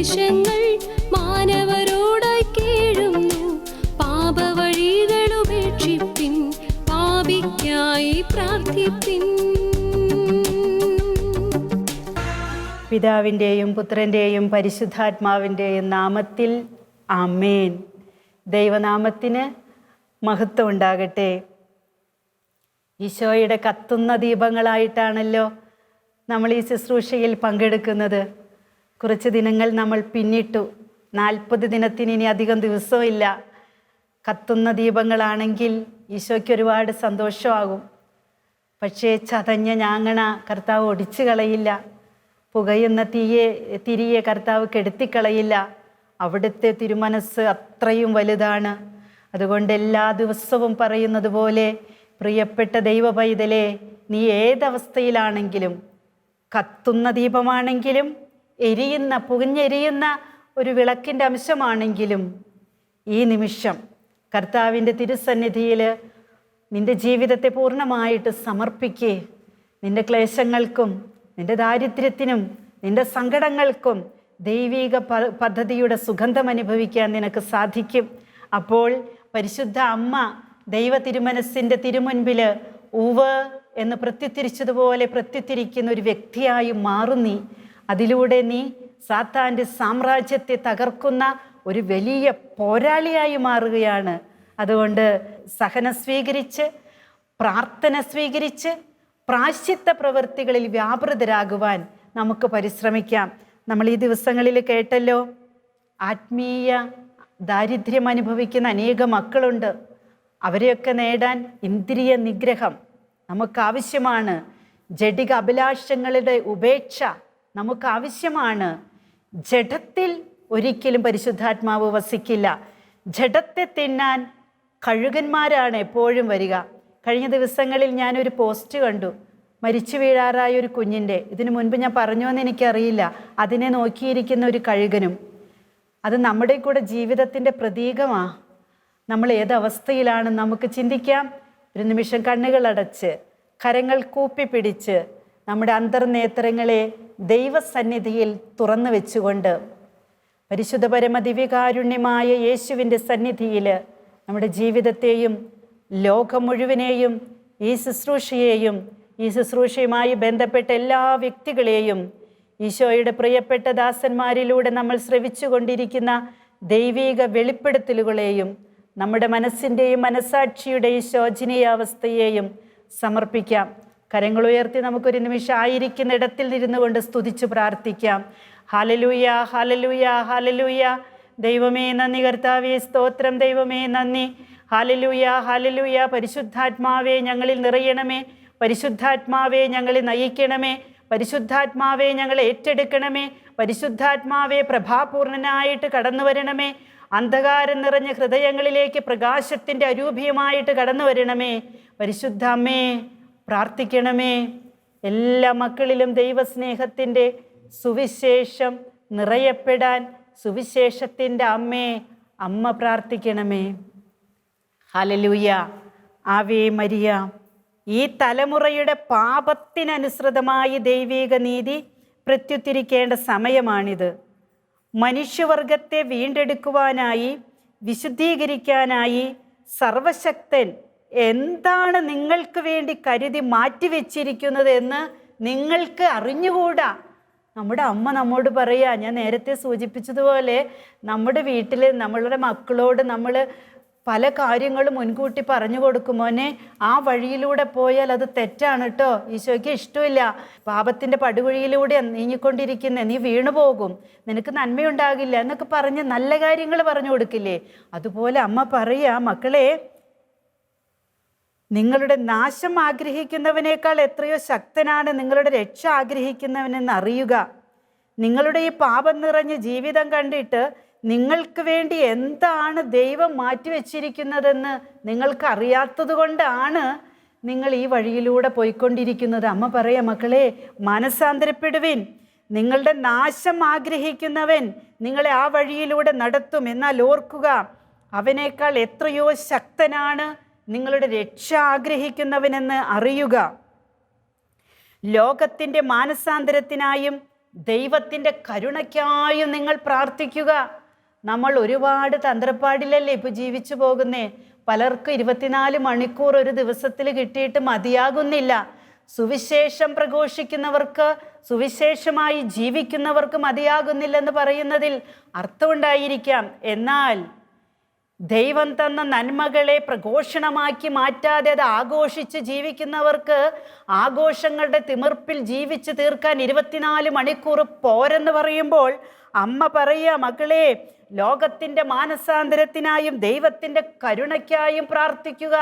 സന്ദേശങ്ങൾ മാനവരോടായി കേഴുന്നു. പാപവഴികൾ ഉപേക്ഷിപ്പിൻ പാപിക്കായി പ്രാർത്ഥിപ്പിൻ. പിതാവിന്റെയും പുത്രന്റെയും പരിശുദ്ധാത്മാവിന്റെയും നാമത്തിൽ അമേൻ ദൈവനാമത്തിന് മഹത്വം ഉണ്ടാകട്ടെ. ഈശോയുടെ കത്തുന്ന ദീപങ്ങളായിട്ടാണല്ലോ നമ്മൾ ഈ ശുശ്രൂഷയിൽ പങ്കെടുക്കുന്നത്. കുറച്ച് ദിനങ്ങൾ നമ്മൾ പിന്നിട്ടു. നാൽപ്പത് ദിനത്തിന് ഇനി അധികം ദിവസമില്ല കത്തുന്ന ദീപങ്ങളാണെങ്കിൽ ഈശോയ്ക്ക് ഒരുപാട് സന്തോഷമാകും. പക്ഷേ ചതഞ്ഞ ഞാങ്ങണ കർത്താവ് ഒടിച്ചു കളയില്ല. പുകയുന്ന തീയെ തിരിയെ കർത്താവ് കെടുത്തിക്കളയില്ല. അവിടുത്തെ തിരുമനസ് അത്രയും വലുതാണ്. അതുകൊണ്ട് എല്ലാ ദിവസവും പറയുന്നത് പോലെ പ്രിയപ്പെട്ട ദൈവ പൈതലെ നീ ഏതവസ്ഥയിലാണെങ്കിലും കത്തുന്ന ദീപമാണെങ്കിലും എരിയുന്ന പുകഞ്ഞെരിയുന്ന ഒരു വിളക്കിന്റെ അംശമാണെങ്കിലും ഈ നിമിഷം കർത്താവിന്റെ തിരുസന്നിധിയിൽ നിന്റെ ജീവിതത്തെ പൂർണമായിട്ട് സമർപ്പിക്കേ. നിന്റെ ക്ലേശങ്ങൾക്കും നിന്റെ ദാരിദ്ര്യത്തിനും നിന്റെ സങ്കടങ്ങൾക്കും ദൈവിക പദ്ധതിയുടെ സുഗന്ധം അനുഭവിക്കാൻ നിനക്ക് സാധിക്കും. അപ്പോൾ പരിശുദ്ധ അമ്മ ദൈവ തിരുമനസ്സിന്റെ തിരുമുൻപിൽ ഉവ് എന്ന് പ്രത്യുത്തിരിച്ചതുപോലെ പ്രത്യുത്തിരിക്കുന്ന ഒരു വ്യക്തിയായി മാറും നീ. അതിലൂടെ നീ സാത്താന്റെ സാമ്രാജ്യത്തെ തകർക്കുന്ന ഒരു വലിയ പോരാളിയായി മാറുകയാണ്. അതുകൊണ്ട് സഹന സ്വീകരിച്ച് പ്രാർത്ഥന സ്വീകരിച്ച് പ്രാശ്ചിത്ത പ്രവൃത്തികളിൽ വ്യാപൃതരാകുവാൻ നമുക്ക് പരിശ്രമിക്കാം. നമ്മൾ ഈ ദിവസങ്ങളിൽ കേട്ടല്ലോ ആത്മീയ ദാരിദ്ര്യം അനുഭവിക്കുന്ന അനേക മക്കളുണ്ട്. അവരെയൊക്കെ നേടാൻ ഇന്ദ്രിയ നിഗ്രഹം നമുക്കാവശ്യമാണ്. ജഡിക അഭിലാഷങ്ങളുടെ ഉപേക്ഷ നമുക്ക് ആവശ്യമാണ് ജഡത്തിൽ ഒരിക്കലും പരിശുദ്ധാത്മാവ് വസിക്കില്ല. ജഡത്തെ തിന്നാൻ കഴുകന്മാരാണ് എപ്പോഴും വരിക. കഴിഞ്ഞ ദിവസങ്ങളിൽ ഞാനൊരു പോസ്റ്റ് കണ്ടു. മരിച്ചു വീഴാറായ ഒരു കുഞ്ഞിന്റെ. ഇതിനു മുൻപ് ഞാൻ പറഞ്ഞോന്ന് എനിക്കറിയില്ല. അതിനെ നോക്കിയിരിക്കുന്ന ഒരു കഴുകനും. അത് നമ്മുടെ കൂടെ ജീവിതത്തിന്റെ പ്രതീകമാ. നമ്മൾ ഏതവസ്ഥയിലാണ് നമുക്ക് ചിന്തിക്കാം? ഒരു നിമിഷം കണ്ണുകളടച്ച് കരങ്ങൾ കൂപ്പി പിടിച്ച് നമ്മുടെ അന്തർനേത്രങ്ങളെ ദൈവസന്നിധിയിൽ തുറന്നു വെച്ചുകൊണ്ട് പരിശുദ്ധ പരമദിവ്യകാരുണ്യമായ യേശുവിന്റെ സന്നിധിയിൽ നമ്മുടെ ജീവിതത്തെയും ലോകം മുഴുവനെയും ഈ ശുശ്രൂഷയെയും ഈ ശുശ്രൂഷയുമായി ബന്ധപ്പെട്ട എല്ലാ വ്യക്തികളെയും ഈശോയുടെ പ്രിയപ്പെട്ട ദാസന്മാരിലൂടെ നമ്മൾ ശ്രവിച്ചുകൊണ്ടിരിക്കുന്ന ദൈവീക വെളിപ്പെടുത്തലുകളെയും നമ്മുടെ മനസ്സിന്റെയും മനസാക്ഷിയുടെയും ശോചനീയാവസ്ഥയെയും സമർപ്പിക്കാം. കരങ്ങൾ ഉയർത്തി നമുക്കൊരു നിമിഷം ആയിരിക്കുന്ന ഇടത്തിൽ ഇരുന്നു കൊണ്ട് സ്തുതിച്ച് പ്രാർത്ഥിക്കാം. ഹാലലൂയ ഹാലലൂയ ഹാലലൂയ ദൈവമേ നന്ദി കർത്താവേ സ്തോത്രം. ദൈവമേ നന്ദി. ഹാലലൂയ ഹാലലൂയ പരിശുദ്ധാത്മാവേ ഞങ്ങളിൽ നിറയണമേ. പരിശുദ്ധാത്മാവേ ഞങ്ങളെ നയിക്കണമേ. പരിശുദ്ധാത്മാവേ ഞങ്ങളെ ഏറ്റെടുക്കണമേ. പരിശുദ്ധാത്മാവേ പ്രഭാപൂർണനായിട്ട് കടന്നു വരണമേ. അന്ധകാരം നിറഞ്ഞ ഹൃദയങ്ങളിലേക്ക് പ്രകാശത്തിന്റെ അരൂപിയമായിട്ട് കടന്നു വരണമേ. പരിശുദ്ധ അമ്മേ പ്രാർത്ഥിക്കണമേ. എല്ലാ മക്കളിലും ദൈവസ്നേഹത്തിന്റെ സുവിശേഷം നിറയപ്പെടാൻ സുവിശേഷത്തിന്റെ അമ്മേ അമ്മ പ്രാർത്ഥിക്കണമേ. ഹലലൂയ ആവേ മരിയ. ഈ തലമുറയുടെ പാപത്തിനനുസൃതമായി ദൈവീക നീതി പ്രത്യുത്തിരിക്കേണ്ട സമയമാണിത്. മനുഷ്യവർഗത്തെ വീണ്ടെടുക്കുവാനായി വിശുദ്ധീകരിക്കാനായി സർവശക്തൻ എന്താണ് നിങ്ങൾക്ക് വേണ്ടി കരുതി മാറ്റിവെച്ചിരിക്കുന്നത് എന്ന് നിങ്ങൾക്ക് അറിഞ്ഞുകൂടാ? നമ്മുടെ അമ്മ നമ്മോട് പറയുക ഞാൻ നേരത്തെ സൂചിപ്പിച്ചതുപോലെ നമ്മുടെ വീട്ടിൽ നമ്മളുടെ മക്കളോട് നമ്മൾ പല കാര്യങ്ങളും മുൻകൂട്ടി പറഞ്ഞു കൊടുക്കും. മോനെ ആ വഴിയിലൂടെ പോയാൽ അത് തെറ്റാണ് കേട്ടോ ഈശോയ്ക്ക് ഇഷ്ടമില്ല. പാപത്തിന്റെ പടുകുഴിയിലൂടെ നീങ്ങിക്കൊണ്ടിരിക്കുന്ന. നീ വീണു പോകും. നിനക്ക് നന്മയുണ്ടാകില്ല എന്നൊക്കെ പറഞ്ഞ് നല്ല കാര്യങ്ങൾ പറഞ്ഞു കൊടുക്കില്ലേ? അതുപോലെ അമ്മ പറയുക മക്കളെ നിങ്ങളുടെ നാശം ആഗ്രഹിക്കുന്നവനേക്കാൾ എത്രയോ ശക്തനാണ് നിങ്ങളുടെ രക്ഷ ആഗ്രഹിക്കുന്നവനെന്ന് അറിയുക. നിങ്ങളുടെ ഈ പാപം നിറഞ്ഞ ജീവിതം കണ്ടിട്ട് നിങ്ങൾക്ക് വേണ്ടി എന്താണ് ദൈവം മാറ്റിവെച്ചിരിക്കുന്നതെന്ന് നിങ്ങൾക്ക് അറിയാത്തത് കൊണ്ടാണ് നിങ്ങൾ ഈ വഴിയിലൂടെ പോയിക്കൊണ്ടിരിക്കുന്നത്. അമ്മ പറയാ മക്കളെ മനസ്സാന്തരപ്പെടുവിൻ നിങ്ങളുടെ നാശം ആഗ്രഹിക്കുന്നവൻ നിങ്ങളെ ആ വഴിയിലൂടെ നടത്തും. എന്നാൽ ഓർക്കുക അവനേക്കാൾ എത്രയോ ശക്തനാണ് നിങ്ങളുടെ രക്ഷ ആഗ്രഹിക്കുന്നവനെന്ന് അറിയുക. ലോകത്തിന്റെ മാനസാന്തരത്തിനായും ദൈവത്തിന്റെ കരുണയ്ക്കായും നിങ്ങൾ പ്രാർത്ഥിക്കുക. നമ്മൾ ഒരുപാട് തന്ത്രപ്പാടിലല്ലേ ഇപ്പോൾ ജീവിച്ചു പോകുന്നേ? പലർക്കും ഇരുപത്തിനാല് മണിക്കൂർ ഒരു ദിവസത്തിൽ കിട്ടിയിട്ട് മതിയാകുന്നില്ല. സുവിശേഷം പ്രഘോഷിക്കുന്നവർക്ക് സുവിശേഷമായി ജീവിക്കുന്നവർക്ക് മതിയാകുന്നില്ലെന്ന് പറയുന്നതിൽ അർത്ഥമുണ്ടായിരിക്കാം. എന്നാൽ ദൈവം തന്ന നന്മകളെ പ്രഘോഷണമാക്കി മാറ്റാതെ അത് ആഘോഷിച്ച് ജീവിക്കുന്നവർക്ക് ആഘോഷങ്ങളുടെ തിമിർപ്പിൽ ജീവിച്ച് തീർക്കാൻ ഇരുപത്തിനാല് മണിക്കൂർ പോരെന്ന് പറയുമ്പോൾ അമ്മ പറയുക മകളെ ലോകത്തിന്റെ മാനസാന്തരത്തിനായും ദൈവത്തിന്റെ കരുണയ്ക്കായും പ്രാർത്ഥിക്കുക.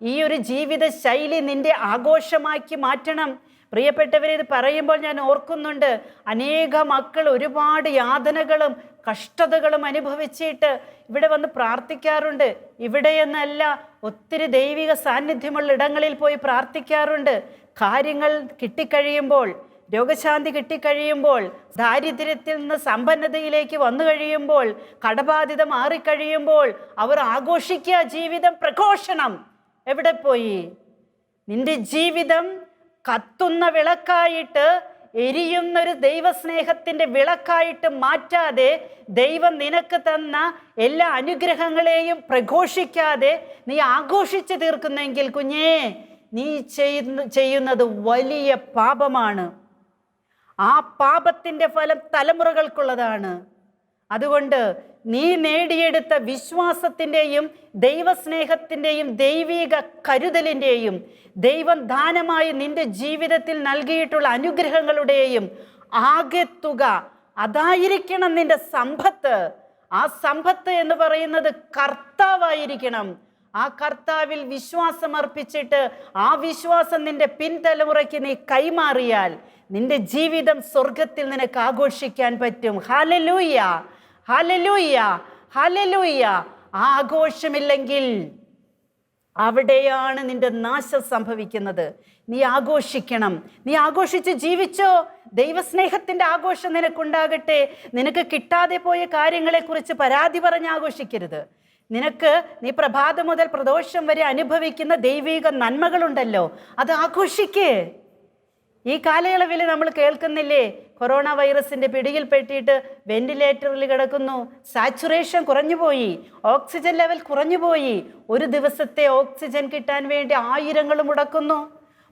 ഈ ഒരു ജീവിത ശൈലി നിന്റെ ആഘോഷമാക്കി മാറ്റണം. പ്രിയപ്പെട്ടവരെ ഇത് പറയുമ്പോൾ ഞാൻ ഓർക്കുന്നുണ്ട് അനേക മക്കൾ ഒരുപാട് യാതനകളും കഷ്ടതകളും അനുഭവിച്ചിട്ട് ഇവിടെ വന്ന് പ്രാർത്ഥിക്കാറുണ്ട്. ഇവിടെയെന്നല്ല ഒത്തിരി ദൈവിക സാന്നിധ്യമുള്ള ഇടങ്ങളിൽ പോയി പ്രാർത്ഥിക്കാറുണ്ട്. കാര്യങ്ങൾ കിട്ടിക്കഴിയുമ്പോൾ രോഗശാന്തി കിട്ടിക്കഴിയുമ്പോൾ ദാരിദ്ര്യത്തിൽ നിന്ന് സമ്പന്നതയിലേക്ക് വന്നു കഴിയുമ്പോൾ കടബാധിത മാറിക്കഴിയുമ്പോൾ അവർ ആഘോഷിക്കുക ജീവിതം പ്രഘോഷണം. എവിടെ പോയി? നിന്റെ ജീവിതം കത്തുന്ന വിളക്കായിട്ട് എരിയുന്നൊരു ദൈവസ്നേഹത്തിന്റെ വിളക്കായിട്ട് മാറ്റാതെ ദൈവം നിനക്ക് തന്ന എല്ലാ അനുഗ്രഹങ്ങളെയും പ്രഘോഷിക്കാതെ നീ ആഘോഷിച്ച് തീർക്കുന്നെങ്കിൽ കുഞ്ഞേ നീ ചെയ്യുന്ന ചെയ്യുന്നത് വലിയ പാപമാണ്. ആ പാപത്തിന്റെ ഫലം തലമുറകൾക്കുള്ളതാണ്. അതുകൊണ്ട് നീ നേടിയെടുത്ത വിശ്വാസത്തിന്റെയും ദൈവസ്നേഹത്തിന്റെയും ദൈവിക കരുതലിന്റെയും ദൈവം ദാനമായി നിന്റെ ജീവിതത്തിൽ നൽകിയിട്ടുള്ള അനുഗ്രഹങ്ങളുടെയും ആകെത്തുക അതായിരിക്കണം നിന്റെ സമ്പത്ത്. ആ സമ്പത്ത് എന്ന് പറയുന്നത് കർത്താവായിരിക്കണം. ആ കർത്താവിൽ വിശ്വാസം അർപ്പിച്ചിട്ട് ആ വിശ്വാസം നിന്റെ പിൻതലമുറയ്ക്ക് നീ കൈമാറിയാൽ നിന്റെ ജീവിതം സ്വർഗത്തിൽ നിനക്ക് ആഘോഷിക്കാൻ പറ്റും. ഹാലലൂയ്യ ഹാലലൂയ്യ ഹലലൂയ്യ ആഘോഷമില്ലെങ്കിൽ അവിടെയാണ് നിന്റെ നാശം സംഭവിക്കുന്നത്. നീ ആഘോഷിക്കണം. നീ ആഘോഷിച്ച് ജീവിച്ചോ? ദൈവസ്നേഹത്തിന്റെ ആഘോഷം നിനക്കുണ്ടാകട്ടെ. നിനക്ക് കിട്ടാതെ പോയ കാര്യങ്ങളെക്കുറിച്ച് പരാതി പറഞ്ഞ് ആഘോഷിക്കരുത്. നിനക്ക് നീ പ്രഭാതം മുതൽ പ്രദോഷം വരെ അനുഭവിക്കുന്ന ദൈവിക നന്മകളുണ്ടല്ലോ. അത് ആഘോഷിക്കേ. ഈ കാലയളവിൽ നമ്മൾ കേൾക്കുന്നില്ലേ? കൊറോണ വൈറസിന്റെ പിടിയിൽ പെട്ടിയിട്ട് വെന്റിലേറ്ററിൽ കിടക്കുന്നു. സാച്ചുറേഷൻ കുറഞ്ഞുപോയി ഓക്സിജൻ ലെവൽ കുറഞ്ഞുപോയി ഒരു ദിവസത്തെ ഓക്സിജൻ കിട്ടാൻ വേണ്ടി ആയിരങ്ങൾ മുടക്കുന്നു.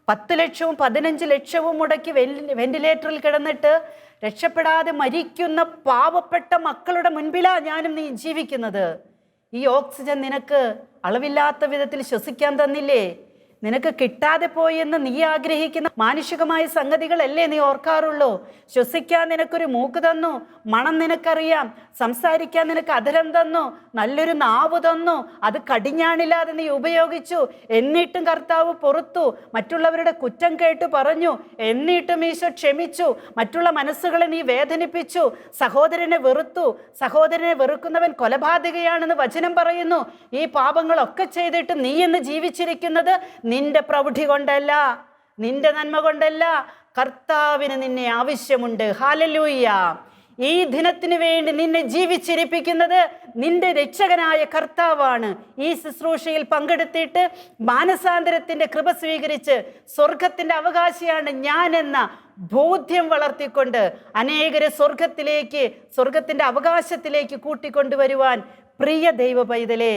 പത്ത് ലക്ഷവും പതിനഞ്ച് ലക്ഷവും മുടക്കി വെന്റിലേറ്ററിൽ കിടന്നിട്ട് രക്ഷപ്പെടാതെ മരിക്കുന്ന പാവപ്പെട്ട മക്കളുടെ മുൻപിലാണ് ഞാനും നീ ജീവിക്കുന്നത്. ഈ ഓക്സിജൻ നിനക്ക് അളവില്ലാത്ത വിധത്തിൽ ശ്വസിക്കാൻ തന്നില്ലേ? നിനക്ക് കിട്ടാതെ പോയി എന്ന് നീ ആഗ്രഹിക്കുന്ന മാനുഷികമായ സംഗതികളല്ലേ നീ ഓർക്കാറുള്ളൂ? ശ്വസിക്കാൻ നിനക്കൊരു മൂക്ക് തന്നു മണം നിനക്കറിയാം സംസാരിക്കാൻ നിനക്ക് അധരം തന്നു നല്ലൊരു നാവ് തന്നു അത് കടിഞ്ഞാണില്ലാതെ നീ ഉപയോഗിച്ചു എന്നിട്ടും കർത്താവ് പൊറത്തു മറ്റുള്ളവരുടെ കുറ്റം കേട്ട് പറഞ്ഞു എന്നിട്ടും ഈശോ ക്ഷമിച്ചു മറ്റുള്ള മനസ്സുകളെ നീ വേദനിപ്പിച്ചു സഹോദരനെ വെറുത്തു സഹോദരനെ വെറുക്കുന്നവൻ കൊലപാതകയാണെന്ന് വചനം പറയുന്നു ഈ പാപങ്ങളൊക്കെ ചെയ്തിട്ട് നീ എന്ന് ജീവിച്ചിരിക്കുന്നത് നിന്റെ പ്രൗഢി കൊണ്ടല്ല നിന്റെ നന്മ കൊണ്ടല്ല കർത്താവിന് നിന്നെ ആവശ്യമുണ്ട്. ഹാലലൂയ്യ ഈ ദിനത്തിന് വേണ്ടി നിന്നെ ജീവിച്ചിരിപ്പിക്കുന്നത് നിന്റെ രക്ഷകനായ കർത്താവാണ്. ഈ ശുശ്രൂഷയിൽ പങ്കെടുത്തിട്ട് മാനസാന്തരത്തിന്റെ കൃപ സ്വീകരിച്ച് സ്വർഗത്തിന്റെ അവകാശിയാണ് ഞാൻ എന്ന ബോധ്യം വളർത്തിക്കൊണ്ട് അനേകരെ സ്വർഗത്തിലേക്ക് സ്വർഗത്തിന്റെ അവകാശത്തിലേക്ക് കൂട്ടിക്കൊണ്ടുവരുവാൻ പ്രിയ ദൈവ പൈതലേ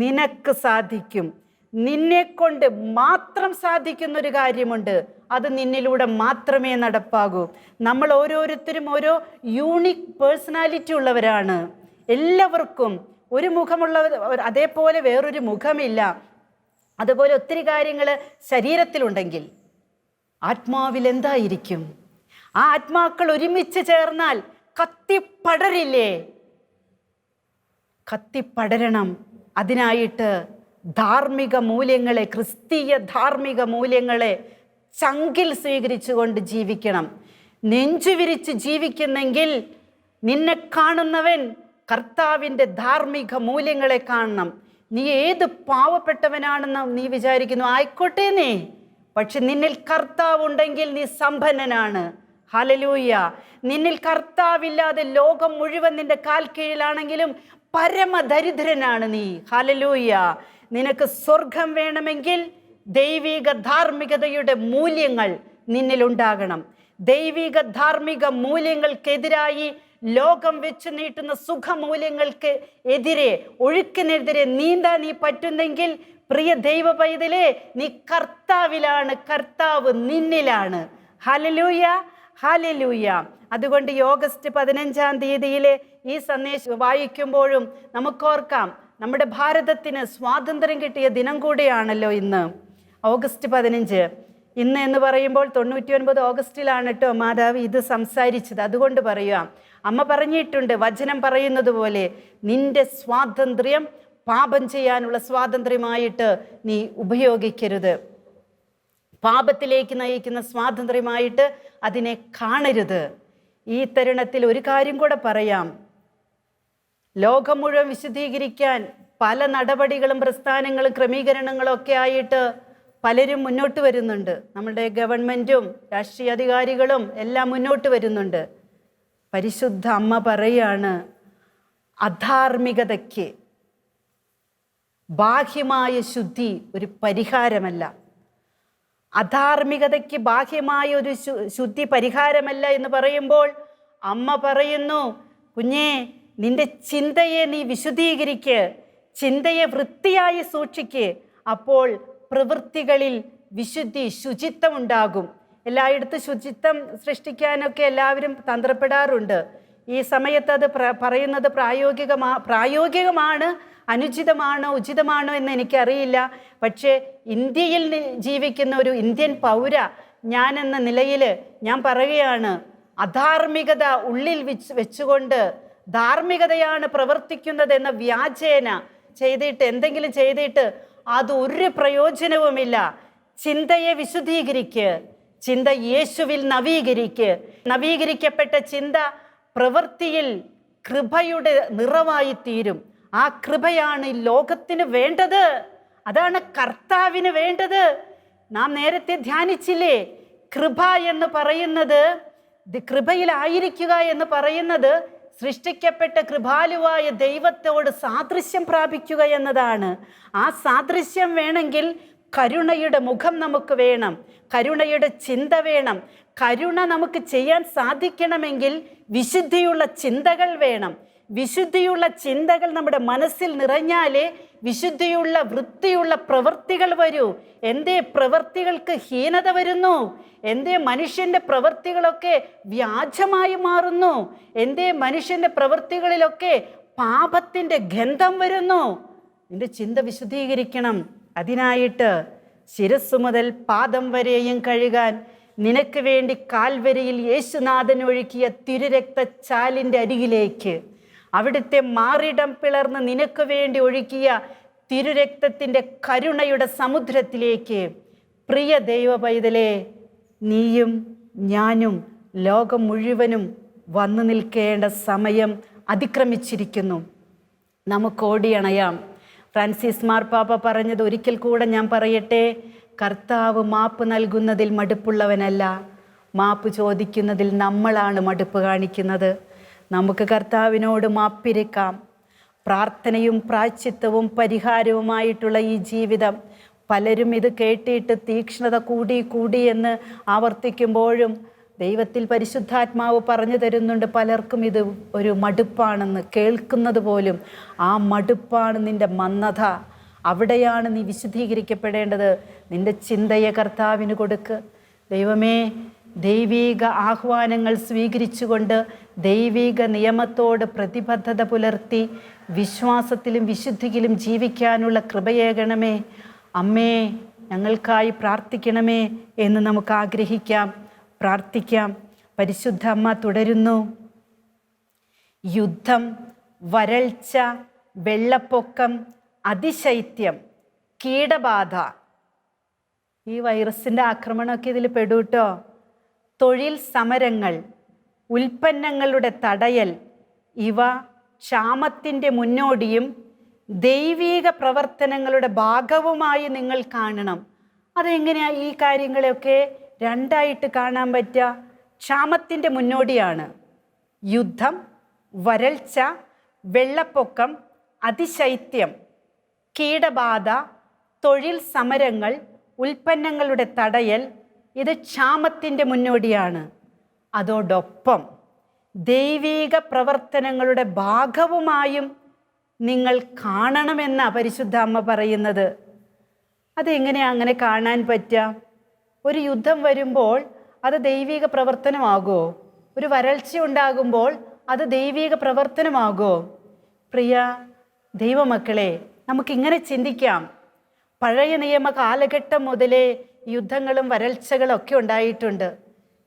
നിനക്ക് സാധിക്കും. നിന്നെ കൊണ്ട് മാത്രം സാധിക്കുന്ന ഒരു കാര്യമുണ്ട്. അത് നിന്നിലൂടെ മാത്രമേ നടപ്പാകൂ. നമ്മൾ ഓരോരുത്തരും ഓരോ യൂണിക് പേഴ്സണാലിറ്റി ഉള്ളവരാണ്. എല്ലാവർക്കും ഒരു മുഖമുള്ളവർ അതേപോലെ വേറൊരു മുഖമില്ല. അതുപോലെ ഒത്തിരി കാര്യങ്ങൾ ശരീരത്തിലുണ്ടെങ്കിൽ ആത്മാവിൽ എന്തായിരിക്കും? ആ ആത്മാക്കൾ ഒരുമിച്ച് ചേർന്നാൽ കത്തിപ്പടരില്ലേ? കത്തിപ്പടരണം. അതിനായിട്ട് ധാർമ്മിക മൂല്യങ്ങളെ ക്രിസ്തീയ ധാർമ്മിക മൂല്യങ്ങളെ ചങ്കിൽ സ്വീകരിച്ചുകൊണ്ട് ജീവിക്കണം. നെഞ്ചുവിരിച്ച് ജീവിക്കുന്നെങ്കിൽ നിന്നെ കാണുന്നവൻ കർത്താവിന്റെ ധാർമ്മിക മൂല്യങ്ങളെ കാണണം. നീ ഏത് പാവപ്പെട്ടവനാണെന്ന് നീ വിചാരിക്കുന്നു? ആയിക്കോട്ടെ നീ. പക്ഷെ നിന്നിൽ കർത്താവ് ഉണ്ടെങ്കിൽ നീ സമ്പന്നനാണ്. ഹലലൂയ നിന്നിൽ കർത്താവില്ലാതെ ലോകം മുഴുവൻ നിന്റെ കാൽ കീഴിലാണെങ്കിലും പരമദരിദ്രനാണ് നീ. ഹലലൂയ നിനക്ക് സ്വർഗം വേണമെങ്കിൽ ദൈവിക ധാർമ്മികതയുടെ മൂല്യങ്ങൾ നിന്നിലുണ്ടാകണം. ദൈവിക ധാർമ്മിക മൂല്യങ്ങൾക്കെതിരായി ലോകം വെച്ച് നീട്ടുന്ന സുഖമൂല്യങ്ങൾക്ക് എതിരെ ഒഴുക്കിനെതിരെ നീന്താൻ നീ പറ്റുന്നെങ്കിൽ പ്രിയ ദൈവ പൈതലേ നീ കർത്താവിലാണ് കർത്താവ് നിന്നിലാണ്. ഹലലൂയ ഹലലൂയ അതുകൊണ്ട് ഓഗസ്റ്റ് പതിനഞ്ചാം തീയതിയിലെ ഈ സന്ദേശം വായിക്കുമ്പോഴും നമുക്കോർക്കാം നമ്മുടെ ഭാരതത്തിന് സ്വാതന്ത്ര്യം കിട്ടിയ ദിനം കൂടിയാണല്ലോ ഇന്ന്. ഓഗസ്റ്റ് പതിനഞ്ച്. ഇന്ന് എന്ന് പറയുമ്പോൾ തൊണ്ണൂറ്റി ഒൻപത് ഓഗസ്റ്റിലാണ് കേട്ടോ മാതാവ് ഇത് സംസാരിച്ചത്. അതുകൊണ്ട് പറയുക അമ്മ പറഞ്ഞിട്ടുണ്ട് വചനം പറയുന്നത് പോലെ നിന്റെ സ്വാതന്ത്ര്യം പാപം ചെയ്യാനുള്ള സ്വാതന്ത്ര്യമായിട്ട് നീ ഉപയോഗിക്കരുത്. പാപത്തിലേക്ക് നയിക്കുന്ന സ്വാതന്ത്ര്യമായിട്ട് അതിനെ കാണരുത്. ഈ തരുണത്തിൽ ഒരു കാര്യം കൂടെ പറയാം. ലോകം മുഴുവൻ വിശദീകരിക്കാൻ പല നടപടികളും പ്രസ്ഥാനങ്ങളും ക്രമീകരണങ്ങളും ഒക്കെ ആയിട്ട് പലരും മുന്നോട്ട് വരുന്നുണ്ട്. നമ്മുടെ ഗവൺമെന്റും രാഷ്ട്രീയ അധികാരികളും എല്ലാം മുന്നോട്ട് വരുന്നുണ്ട്. പരിശുദ്ധ അമ്മ പറയാണ് അധാർമികതയ്ക്ക് ബാഹ്യമായ ശുദ്ധി ഒരു പരിഹാരമല്ല. അധാർമികതയ്ക്ക് ബാഹ്യമായ ഒരു ശുദ്ധി പരിഹാരമല്ല എന്ന് പറയുമ്പോൾ അമ്മ പറയുന്നു കുഞ്ഞേ നിന്റെ ചിന്തയെ നീ വിശുദ്ധീകരിക്ക് ചിന്തയെ വൃത്തിയായി സൂക്ഷിക്ക് അപ്പോൾ പ്രവൃത്തികളിൽ വിശുദ്ധി ശുചിത്വം ഉണ്ടാകും എല്ലായിടത്തും ശുചിത്വം സൃഷ്ടിക്കാനൊക്കെ എല്ലാവരും തന്ത്രപ്പെടാറുണ്ട്. ഈ സമയത്ത് അത് പറയുന്നത് പ്രായോഗികമാ പ്രായോഗികമാണ് അനുചിതമാണോ ഉചിതമാണോ എന്ന് എനിക്കറിയില്ല. പക്ഷേ ഇന്ത്യയിൽ ജീവിക്കുന്ന ഒരു ഇന്ത്യൻ പൗര ഞാൻ എന്ന നിലയിൽ ഞാൻ പറയുകയാണ് അധാർമികത ഉള്ളിൽ വെച്ച് വെച്ചുകൊണ്ട് ധാർമ്മികതയാണ് പ്രവർത്തിക്കുന്നത് എന്ന വ്യാജേന ചെയ്തിട്ട് എന്തെങ്കിലും ചെയ്തിട്ട് അത് ഒരു പ്രയോജനവുമില്ല. ചിന്തയെ വിശുദ്ധീകരിക്ക്. ചിന്ത യേശുവിൽ നവീകരിക്ക്. നവീകരിക്കപ്പെട്ട ചിന്ത പ്രവൃത്തിയിൽ കൃപയുടെ നിറവായി തീരും ആ കൃപയാണ് ലോകത്തിന് വേണ്ടത്. അതാണ് കർത്താവിന് വേണ്ടത്. നാം നേരത്തെ ധ്യാനിച്ചില്ലേ? കൃപ എന്ന് പറയുന്നത് കൃപയിലായിരിക്കുക എന്ന് പറയുന്നത് സൃഷ്ടിക്കപ്പെട്ട കൃപാലുവായ ദൈവത്തോട് സാദൃശ്യം പ്രാപിക്കുക എന്നതാണ്. ആ സാദൃശ്യം വേണമെങ്കിൽ കരുണയുടെ മുഖം നമുക്ക് വേണം കരുണയുടെ ചിന്ത വേണം. കരുണ നമുക്ക് ചെയ്യാൻ സാധിക്കണമെങ്കിൽ വിശുദ്ധിയുള്ള ചിന്തകൾ വേണം. വിശുദ്ധിയുള്ള ചിന്തകൾ നമ്മുടെ മനസ്സിൽ നിറഞ്ഞാലേ വിശുദ്ധിയുള്ള വൃത്തിയുള്ള പ്രവൃത്തികൾ വരൂ. എന്തേ പ്രവൃത്തികൾക്ക് ഹീനത വരുന്നു? എന്തേ മനുഷ്യന്റെ പ്രവൃത്തികളൊക്കെ വ്യാജമായി മാറുന്നു? എന്തേ മനുഷ്യന്റെ പ്രവൃത്തികളിലൊക്കെ പാപത്തിന്റെ ഗന്ധം വരുന്നു? നിന്റെ ചിന്ത വിശുദ്ധീകരിക്കണം. അതിനായിട്ട് ശിരസ്സു മുതൽ പാദം വരെയും കഴുകാൻ നിനക്ക് വേണ്ടി കാൽവരിയിൽ യേശുനാഥൻ ഒഴുക്കിയ തിരുരക്തച്ചാലിന്റെ അരികിലേക്ക് അവിടുത്തെ മാറിടം പിളർന്ന് നിനക്ക് വേണ്ടി ഒഴുക്കിയ തിരുരക്തത്തിന്റെ കരുണയുടെ സമുദ്രത്തിലേക്ക് പ്രിയ ദൈവ പൈതലെ നീയും ഞാനും ലോകം മുഴുവനും വന്നു നിൽക്കേണ്ട സമയം അതിക്രമിച്ചിരിക്കുന്നു. നമുക്ക് ഓടിയണയാം. ഫ്രാൻസിസ് മാർപ്പാപ്പ പറഞ്ഞത് ഒരിക്കൽ കൂടെ ഞാൻ പറയട്ടെ കർത്താവ് മാപ്പ് നൽകുന്നതിൽ മടുപ്പുള്ളവനല്ല. മാപ്പ് ചോദിക്കുന്നതിൽ നമ്മളാണ് മടുപ്പ് കാണിക്കുന്നത്. നമുക്ക് കർത്താവിനോട് മാപ്പിരക്കാം. പ്രാർത്ഥനയും പ്രാച്ചിത്വവും പരിഹാരവുമായിട്ടുള്ള ഈ ജീവിതം. പലരും ഇത് കേട്ടിട്ട് തീക്ഷ്ണത കൂടി കൂടി എന്ന് ആവർത്തിക്കുമ്പോഴും ദൈവത്തിൽ പരിശുദ്ധാത്മാവ് പറഞ്ഞു തരുന്നുണ്ട്. പലർക്കും ഇത് ഒരു മടുപ്പാണെന്ന് കേൾക്കുന്നത് പോലും. ആ മടുപ്പാണ് നിന്റെ മന്നത അവിടെയാണ് നീ വിശുദ്ധീകരിക്കപ്പെടേണ്ടത്. നിന്റെ ചിന്തയെ കർത്താവിന് കൊടുക്ക്. ദൈവമേ ദൈവീക ആഹ്വാനങ്ങൾ സ്വീകരിച്ചുകൊണ്ട് ദൈവീക നിയമത്തോട് പ്രതിബദ്ധത പുലർത്തി വിശ്വാസത്തിലും വിശുദ്ധിയിലും ജീവിക്കാനുള്ള കൃപയേകണമേ. അമ്മേ ഞങ്ങൾക്കായി പ്രാർത്ഥിക്കണമേ എന്ന് നമുക്ക് ആഗ്രഹിക്കാം പ്രാർത്ഥിക്കാം. പരിശുദ്ധ അമ്മ തുടരുന്നു. യുദ്ധം വരൾച്ച വെള്ളപ്പൊക്കം അതിശൈത്യം കീടബാധ. ഈ വൈറസിന്റെ ആക്രമണമൊക്കെ ഇതിൽ പെടൂട്ടോ? തൊഴിൽ സമരങ്ങൾ ഉൽപ്പന്നങ്ങളുടെ തടയൽ ഇവ ക്ഷാമത്തിന്റെ മുന്നോടിയും ദൈവീക പ്രവർത്തനങ്ങളുടെ ഭാഗവുമായി നിങ്ങൾ കാണണം. അതെങ്ങനെയാണ് ഈ കാര്യങ്ങളെയൊക്കെ രണ്ടായിട്ട് കാണാൻ പറ്റുക? ക്ഷാമത്തിന്റെ മുന്നോടിയാണ്. യുദ്ധം വരൾച്ച വെള്ളപ്പൊക്കം അതിശൈത്യം കീടബാധ തൊഴിൽ സമരങ്ങൾ ഉൽപ്പന്നങ്ങളുടെ തടയൽ ഇത് ക്ഷാമത്തിന്റെ മുന്നോടിയാണ്. അതോടൊപ്പം ദൈവീക പ്രവർത്തനങ്ങളുടെ ഭാഗവുമായും നിങ്ങൾ കാണണമെന്ന പരിശുദ്ധ അമ്മ പറയുന്നത്. അതെങ്ങനെയാ അങ്ങനെ കാണാൻ പറ്റുക ഒരു യുദ്ധം വരുമ്പോൾ അത് ദൈവിക പ്രവർത്തനമാകുമോ ഒരു വരൾച്ച ഉണ്ടാകുമ്പോൾ അത് ദൈവിക പ്രവർത്തനമാകുമോ പ്രിയ ദൈവമക്കളെ നമുക്കിങ്ങനെ ചിന്തിക്കാം. പഴയ നിയമ കാലഘട്ടം മുതലേ യുദ്ധങ്ങളും വരൾച്ചകളും ഒക്കെ ഉണ്ടായിട്ടുണ്ട്.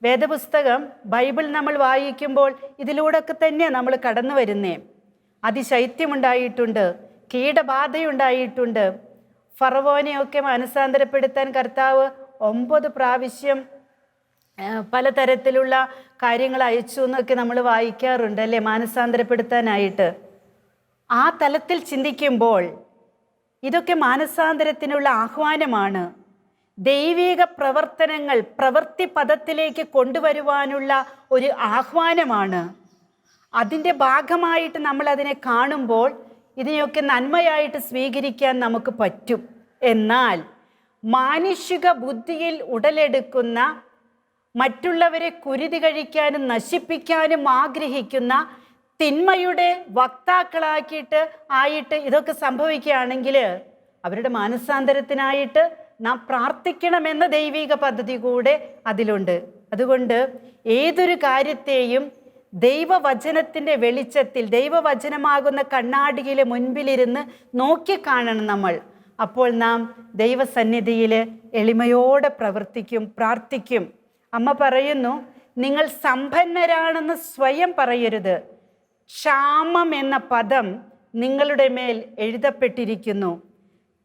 വേദപുസ്തകം ബൈബിൾ നമ്മൾ വായിക്കുമ്പോൾ ഇതിലൂടെയൊക്കെ തന്നെ നമ്മൾ കടന്നു വരുന്നേ. അതിശൈത്യമുണ്ടായിട്ടുണ്ട് കീടബാധയുണ്ടായിട്ടുണ്ട്. ഫറവോനെയൊക്കെ മനസാന്തരപ്പെടുത്താൻ കർത്താവ് ഒമ്പത് പ്രാവശ്യം പലതരത്തിലുള്ള കാര്യങ്ങൾ അയച്ചു എന്നൊക്കെ നമ്മൾ വായിക്കാറുണ്ട് അല്ലേ? മാനസാന്തരപ്പെടുത്താനായിട്ട്. ആ തലത്തിൽ ചിന്തിക്കുമ്പോൾ ഇതൊക്കെ മാനസാന്തരത്തിനുള്ള ആഹ്വാനമാണ്. ദൈവിക പ്രവർത്തനങ്ങൾ പ്രവൃത്തി പദത്തിലേക്ക് കൊണ്ടുവരുവാനുള്ള ഒരു ആഹ്വാനമാണ്. അതിന്റെ ഭാഗമായിട്ട് നമ്മൾ അതിനെ കാണുമ്പോൾ ഇതിനെയൊക്കെ നന്മയായിട്ട് സ്വീകരിക്കാൻ നമുക്ക് പറ്റും. എന്നാൽ മാനുഷിക ബുദ്ധിയിൽ ഉടലെടുക്കുന്ന മറ്റുള്ളവരെ കുരുതി കഴിക്കാനും നശിപ്പിക്കാനും ആഗ്രഹിക്കുന്ന തിന്മയുടെ വക്താക്കളാക്കിയിട്ട് ആയിട്ട് ഇതൊക്കെ സംഭവിക്കുകയാണെങ്കിൽ അവരുടെ മാനസാന്തരത്തിനായിട്ട് നാം പ്രാർത്ഥിക്കണമെന്ന ദൈവിക പദ്ധതി കൂടെ അതിലുണ്ട്. അതുകൊണ്ട് ഏതൊരു കാര്യത്തെയും ദൈവവചനത്തിന്റെ വെളിച്ചത്തിൽ ദൈവവചനമാകുന്ന കണ്ണാടിയിലെ മുൻപിലിരുന്ന് നോക്കിക്കാണണം നമ്മൾ. അപ്പോൾ നാം ദൈവസന്നിധിയിൽ എളിമയോടെ പ്രവർത്തിക്കും പ്രാർത്ഥിക്കും. അമ്മ പറയുന്നു നിങ്ങൾ സമ്പന്നരാണെന്ന് സ്വയം പറയരുത്. ക്ഷാമം എന്ന പദം നിങ്ങളുടെ മേൽ എഴുതപ്പെട്ടിരിക്കുന്നു.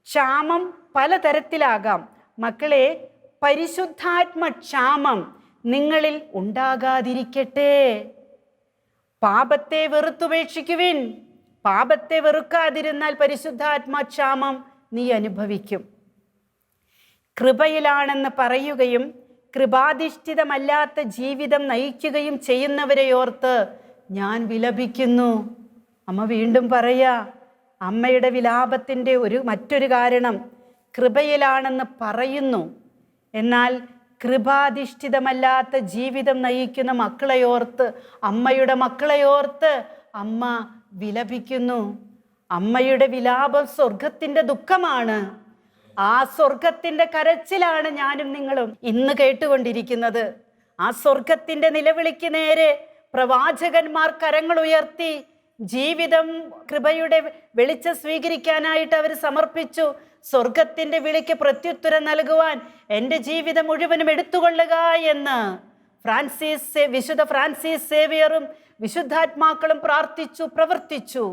ക്ഷാമം പലതരത്തിലാകാം. മക്കളെ പരിശുദ്ധാത്മ ക്ഷാമം നിങ്ങളിൽ ഉണ്ടാകാതിരിക്കട്ടെ. പാപത്തെ വെറുത്തുപേക്ഷിക്കുവിൻ പാപത്തെ വെറുക്കാതിരുന്നാൽ പരിശുദ്ധാത്മക്ഷാമം നീ അനുഭവിക്കും. കൃപയിലാണെന്ന് പറയുകയും കൃപാധിഷ്ഠിതമല്ലാത്ത ജീവിതം നയിക്കുകയും ചെയ്യുന്നവരെ ഓർത്ത് ഞാൻ വിലപിക്കുന്നു. അമ്മ വീണ്ടും പറയാ അമ്മയുടെ വിലാപത്തിന്റെ ഒരു മറ്റൊരു കാരണം കൃപയിലാണെന്ന് പറയുന്നു. എന്നാൽ കൃപാധിഷ്ഠിതമല്ലാത്ത ജീവിതം നയിക്കുന്ന മക്കളെയോർത്ത് അമ്മയുടെ മക്കളെയോർത്ത് അമ്മ വിലപിക്കുന്നു. അമ്മയുടെ വിലാപം സ്വർഗത്തിന്റെ ദുഃഖമാണ്. ആ സ്വർഗത്തിന്റെ കരച്ചിലാണ് ഞാനും നിങ്ങളും ഇന്ന് കേട്ടുകൊണ്ടിരിക്കുന്നത്. ആ സ്വർഗത്തിന്റെ നിലവിളിക്ക് നേരെ പ്രവാചകന്മാർ കരങ്ങൾ ഉയർത്തി ജീവിതം കൃപയുടെ വെളിച്ചം സ്വീകരിക്കാനായിട്ട് അവർ സമർപ്പിച്ചു. സ്വർഗത്തിന്റെ വിളിക്ക് പ്രത്യുത്തരം നൽകുവാൻ എന്റെ ജീവിതം മുഴുവനും എടുത്തുകൊള്ളുക എന്ന് ഫ്രാൻസിസ് വിശുദ്ധ ഫ്രാൻസിസ് സേവിയറും വിശുദ്ധാത്മാക്കളും പ്രാർത്ഥിച്ചു പ്രവർത്തിച്ചു.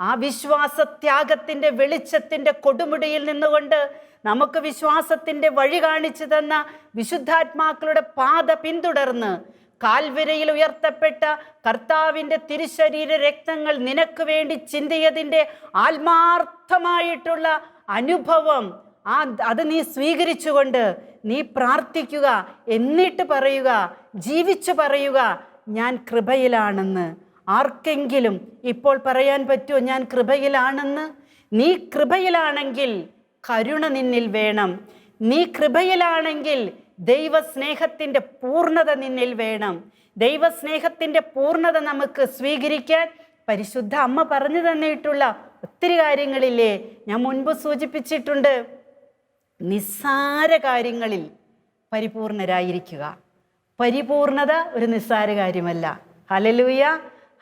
ആ വിശ്വാസത്യാഗത്തിന്റെ വെളിച്ചത്തിന്റെ കൊടുമുടിയിൽ നിന്നുകൊണ്ട് നമുക്ക് വിശ്വാസത്തിന്റെ വഴി കാണിച്ചു തന്ന വിശുദ്ധാത്മാക്കളുടെ പാത പിന്തുടർന്ന് കാൽവരയിൽ ഉയർത്തപ്പെട്ട കർത്താവിന്റെ തിരുശരീര രക്തങ്ങൾ നിനക്ക് വേണ്ടി ചിന്തിയതിന്റെ ആത്മാർത്ഥമായിട്ടുള്ള അനുഭവം. ആ അത് നീ സ്വീകരിച്ചുകൊണ്ട് നീ പ്രാർത്ഥിക്കുക എന്നിട്ട് പറയുക ജീവിച്ചു പറയുക ഞാൻ കൃപയിലാണെന്ന്. ആർക്കെങ്കിലും ഇപ്പോൾ പറയാൻ പറ്റുമോ ഞാൻ കൃപയിലാണെന്ന്? നീ കൃപയിലാണെങ്കിൽ കരുണ നിന്നിൽ വേണം. നീ കൃപയിലാണെങ്കിൽ ദൈവസ്നേഹത്തിന്റെ പൂർണത നിന്നിൽ വേണം. ദൈവസ്നേഹത്തിന്റെ പൂർണത നമുക്ക് സ്വീകരിക്കാൻ പരിശുദ്ധ അമ്മ പറഞ്ഞു തന്നിട്ടുള്ള ഒത്തിരി കാര്യങ്ങളില്ലേ ഞാൻ മുൻപ് സൂചിപ്പിച്ചിട്ടുണ്ട്. നിസ്സാര കാര്യങ്ങളിൽ പരിപൂർണരായിരിക്കുക. പരിപൂർണത ഒരു നിസ്സാര കാര്യമല്ല. ഹലലൂയ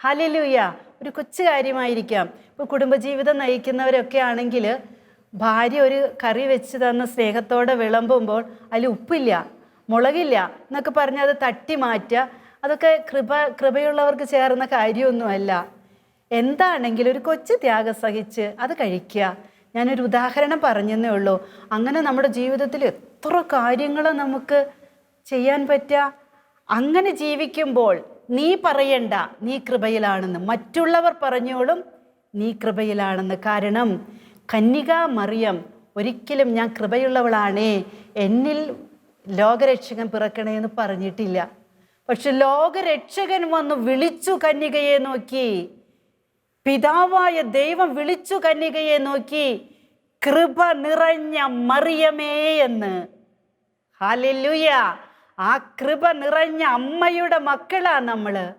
ഹലലൂയ ഒരു കൊച്ചു കാര്യമായിരിക്കാം. ഇപ്പോൾ കുടുംബജീവിതം നയിക്കുന്നവരൊക്കെ ആണെങ്കിൽ ഭാര്യ ഒരു കറി വെച്ച് തന്ന സ്നേഹത്തോടെ വിളമ്പുമ്പോൾ അതിൽ ഉപ്പില്ല മുളകില്ല എന്നൊക്കെ പറഞ്ഞ് അത് തട്ടി മാറ്റുക. അതൊക്കെ കൃപ കൃപയുള്ളവർക്ക് ചേർന്ന കാര്യമൊന്നുമല്ല. എന്താണെങ്കിലും ഒരു കൊച്ചു ത്യാഗം സഹിച്ച് അത് കഴിക്കുക. ഞാനൊരു ഉദാഹരണം പറഞ്ഞെന്നേ ഉള്ളൂ. അങ്ങനെ നമ്മുടെ ജീവിതത്തിൽ എത്ര കാര്യങ്ങൾ നമുക്ക് ചെയ്യാൻ പറ്റുക? അങ്ങനെ ജീവിക്കുമ്പോൾ നീ പറയണ്ട നീ കൃപയിലാണെന്ന്. മറ്റുള്ളവർ പറഞ്ഞോളും നീ കൃപയിലാണെന്ന്. കാരണം കന്യക മറിയം ഒരിക്കലും ഞാൻ കൃപയുള്ളവളാണേ എന്നിൽ ലോകരക്ഷകൻ പിറക്കണേ എന്ന് പറഞ്ഞിട്ടില്ല. പക്ഷെ ലോകരക്ഷകൻ വന്ന് വിളിച്ചു കന്യകയെ നോക്കി. പിതാവായ ദൈവം വിളിച്ചു കന്യകയെ നോക്കി കൃപ നിറഞ്ഞ മറിയമേ എന്ന്. ഹാലലുയ ആ കൃപ നിറഞ്ഞ അമ്മയുടെ മക്കളാ നമ്മൾ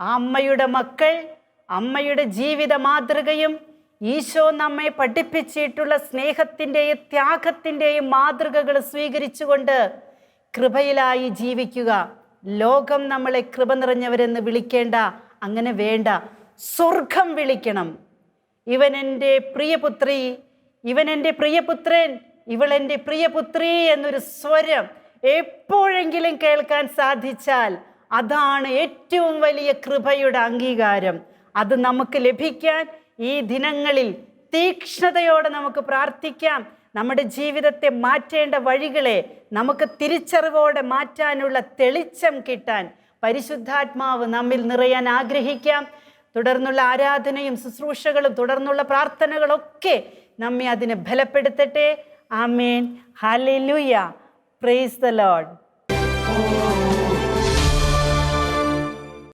ആ അമ്മയുടെ മക്കൾ അമ്മയുടെ ജീവിത മാതൃകയും ഈശോ നമ്മെ പഠിപ്പിച്ചിട്ടുള്ള സ്നേഹത്തിന്റെയും ത്യാഗത്തിന്റെയും മാതൃകകൾ സ്വീകരിച്ചുകൊണ്ട് കൃപയിലായി ജീവിക്കുക. ലോകം നമ്മളെ കൃപ നിറഞ്ഞവരെന്ന് വിളിക്കേണ്ട അങ്ങനെ വേണ്ട. സ്വർഗം വിളിക്കണം. ഇവൻ എന്റെ പ്രിയപുത്രി ഇവൻ എന്റെ പ്രിയപുത്രൻ ഇവൾ എന്റെ പ്രിയപുത്രി എന്നൊരു സ്വരം എപ്പോഴെങ്കിലും കേൾക്കാൻ സാധിച്ചാൽ അതാണ് ഏറ്റവും വലിയ കൃപയുടെ അംഗീകാരം. അത് നമുക്ക് ലഭിക്കാൻ ഈ ദിനങ്ങളിൽ തീക്ഷ്ണതയോടെ നമുക്ക് പ്രാർത്ഥിക്കാം. നമ്മുടെ ജീവിതത്തെ മാറ്റേണ്ട വഴികളെ നമുക്ക് തിരിച്ചറിവോടെ മാറ്റാനുള്ള തെളിച്ചം കിട്ടാൻ പരിശുദ്ധാത്മാവ് നമ്മിൽ നിറയാൻ ആഗ്രഹിക്കാം. തുടർന്നുള്ള ആരാധനയും ശുശ്രൂഷകളും തുടർന്നുള്ള പ്രാർത്ഥനകളൊക്കെ നമ്മെ അതിനെ ബലപ്പെടുത്തട്ടെ. Amen. Hallelujah praise the lord